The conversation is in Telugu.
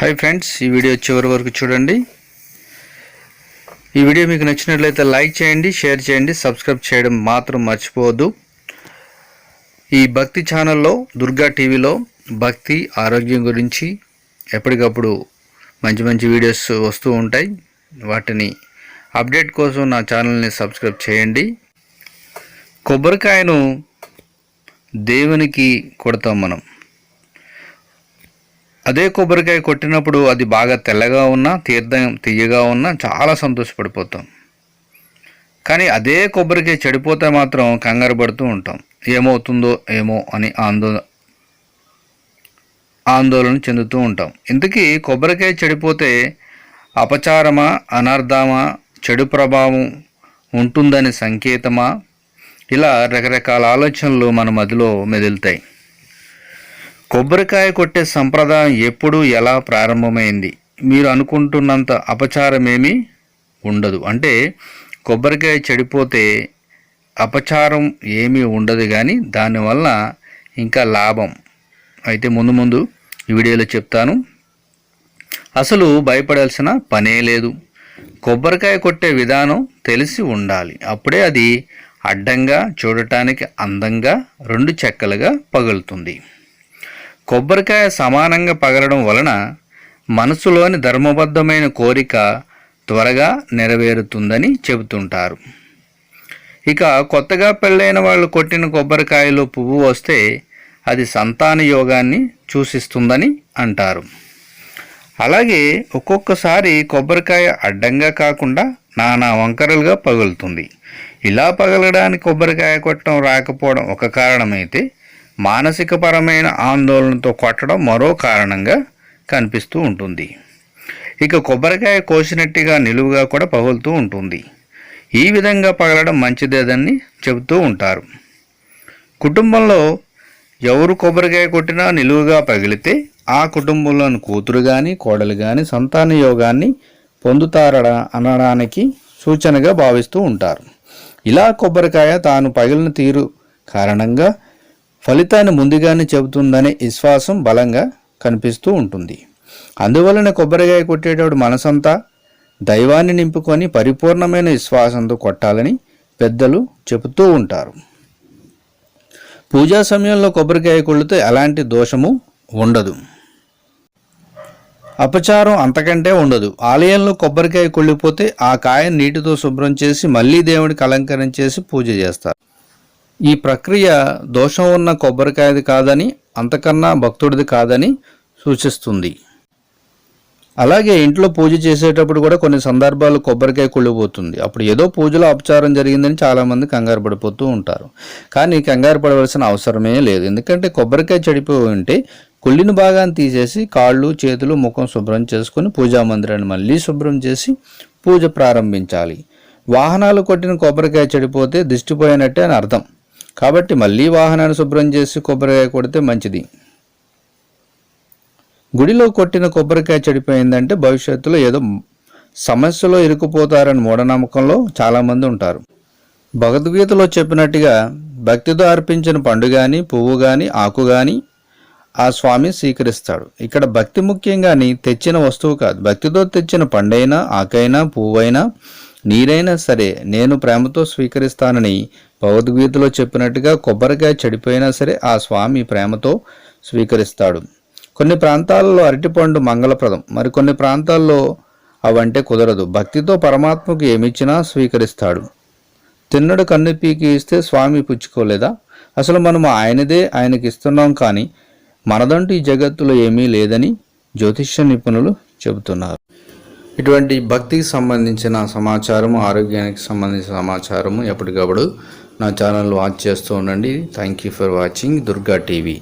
హాయ్ ఫ్రెండ్స్ ఈ వీడియో చివరి వరకు చూడండి. ఈ వీడియో మీకు నచ్చినట్లయితే లైక్ చేయండి షేర్ చేయండి సబ్స్క్రైబ్ చేయడం మాత్రం మర్చిపోవద్దు. ఈ భక్తి ఛానల్లో దుర్గా టీవీలో భక్తి ఆరోగ్యం గురించి ఎప్పటికప్పుడు మంచి మంచి వీడియోస్ వస్తూ ఉంటాయి. వాటిని అప్డేట్ కోసం నా ఛానల్ని సబ్స్క్రైబ్ చేయండి. కొబ్బరికాయను దేవునికి కొడతాం మనం. అదే కొబ్బరికాయ కొట్టినప్పుడు అది బాగా తెల్లగా ఉన్నా తీర్థం తీయగా ఉన్నా చాలా సంతోషపడిపోతాం. కానీ అదే కొబ్బరికాయ చెడిపోతే మాత్రం కంగారు పడుతూ ఉంటాం. ఏమవుతుందో ఏమో అని ఆందోళన ఆందోళన చెందుతూ ఉంటాం. ఇంతకీ కొబ్బరికాయ చెడిపోతే అపచారమా అనర్ధమా చెడు ప్రభావం ఉంటుందని సంకేతమా? ఇలా రకరకాల ఆలోచనలు మన మదిలో మెదులుతాయి. కొబ్బరికాయ కొట్టే సంప్రదాయం ఎప్పుడు ఎలా ప్రారంభమైంది? మీరు అనుకుంటున్నంత అపచారమేమీ ఉండదు. అంటే కొబ్బరికాయ చెడిపోతే అపచారం ఏమీ ఉండదు కానీ దానివల్ల ఇంకా లాభం. అయితే ముందు ముందు ఈ వీడియోలో చెప్తాను. అసలు భయపడాల్సిన పనే లేదు. కొబ్బరికాయ కొట్టే విధానం తెలిసి ఉండాలి. అప్పుడే అది అడ్డంగా చూడటానికి అందంగా రెండు చెక్కలుగా పగులుతుంది. కొబ్బరికాయ సమానంగా పగలడం వలన మనసులోని ధర్మబద్ధమైన కోరిక త్వరగా నెరవేరుతుందని చెబుతుంటారు. ఇక కొత్తగా పెళ్ళైన వాళ్ళు కొట్టిన కొబ్బరికాయలో పువ్వు వస్తే అది సంతాన యోగాన్ని సూచిస్తుందని అంటారు. అలాగే ఒక్కొక్కసారి కొబ్బరికాయ అడ్డంగా కాకుండా నానా వంకరలుగా పగులుతుంది. ఇలా పగలడానికి కొబ్బరికాయ కొట్టడం రాకపోవడం ఒక కారణమైతే మానసికపరమైన ఆందోళనతో కొట్టడం మరో కారణంగా కనిపిస్తూ ఉంటుంది. ఇక కొబ్బరికాయ కోసినట్టుగా నిలువుగా కూడా పగులుతూ ఉంటుంది. ఈ విధంగా పగలడం మంచిదేదని చెబుతూ ఉంటారు. కుటుంబంలో ఎవరు కొబ్బరికాయ కొట్టినా నిలువుగా పగిలితే ఆ కుటుంబంలోని కూతురు కానీ కోడలు కానీ సంతాన యోగాన్ని పొందుతారడా అనడానికి సూచనగా భావిస్తూ ఉంటారు. ఇలా కొబ్బరికాయ తాను పగిలిన తీరు కారణంగా ఫలితాన్ని ముందుగానే చెబుతుందనే విశ్వాసం బలంగా కనిపిస్తూ ఉంటుంది. అందువలన కొబ్బరికాయ కొట్టేటప్పుడు మనసంతా దైవాన్ని నింపుకొని పరిపూర్ణమైన విశ్వాసంతో కొట్టాలని పెద్దలు చెబుతూ ఉంటారు. పూజా సమయంలో కొబ్బరికాయ కొడితే ఎలాంటి దోషము ఉండదు. అపచారం అంతకంటే ఉండదు. ఆలయంలో కొబ్బరికాయ కొళ్ళిపోతే ఆ కాయను నీటితో శుభ్రం చేసి మళ్ళీ దేవుడికి అలంకరణ చేసి పూజ చేస్తారు. ఈ ప్రక్రియ దోషం ఉన్న కొబ్బరికాయది కాదని అంతకన్నా భక్తుడిది కాదని సూచిస్తుంది. అలాగే ఇంట్లో పూజ చేసేటప్పుడు కూడా కొన్ని సందర్భాలు కొబ్బరికాయ కుళ్ళిపోతుంది. అప్పుడు ఏదో పూజలో అపచారం జరిగిందని చాలామంది కంగారు పడిపోతూ ఉంటారు. కానీ కంగారు పడవలసిన అవసరమే లేదు. ఎందుకంటే కొబ్బరికాయ చెడిపోయి ఉంటే కుళ్ళిన భాగాన్ని తీసేసి కాళ్ళు చేతులు ముఖం శుభ్రం చేసుకుని పూజా మందిరాన్ని మళ్ళీ శుభ్రం చేసి పూజ ప్రారంభించాలి. వాహనాలు కొట్టిన కొబ్బరికాయ చెడిపోతే దిష్టిపోయినట్టే అని అర్థం. కాబట్టి మళ్ళీ వాహనాన్ని శుభ్రం చేసి కొబ్బరికాయ కొడితే మంచిది. గుడిలో కొట్టిన కొబ్బరికాయ చెడిపోయిందంటే భవిష్యత్తులో ఏదో సమస్యలో ఇరుక్కుపోతారని మూఢనమ్మకంలో చాలామంది ఉంటారు. భగవద్గీతలో చెప్పినట్టుగా భక్తితో అర్పించిన పండు కానీ పువ్వు కానీ ఆకు కానీ ఆ స్వామి స్వీకరిస్తాడు. ఇక్కడ భక్తి ముఖ్యంగాని తెచ్చిన వస్తువు కాదు. భక్తితో తెచ్చిన పండైనా ఆకైనా పువ్వైనా నీరైనా సరే నేను ప్రేమతో స్వీకరిస్తానని భగవద్గీతలో చెప్పినట్టుగా కొబ్బరికాయ చెడిపోయినా సరే ఆ స్వామి ప్రేమతో స్వీకరిస్తాడు. కొన్ని ప్రాంతాలలో అరటిపండు మంగళప్రదం మరికొన్ని ప్రాంతాల్లో అవంటే కుదరదు. భక్తితో పరమాత్మకు ఏమిచ్చినా స్వీకరిస్తాడు. తిన్నడు కన్ను పీకి ఇస్తే స్వామి పుచ్చుకోలేదా? అసలు మనం ఆయనదే ఆయనకి ఇస్తున్నాం కానీ మనదంటూ ఈ జగత్తులో ఏమీ లేదని జ్యోతిష్య నిపుణులు చెబుతున్నారు. ఇటువంటి భక్తికి సంబంధించిన సమాచారము ఆరోగ్యానికి సంబంధించిన సమాచారము ఎప్పటికప్పుడు నా ఛానల్ వాచ్ చేస్తూ ఉండండి. Thank you for watching Durga TV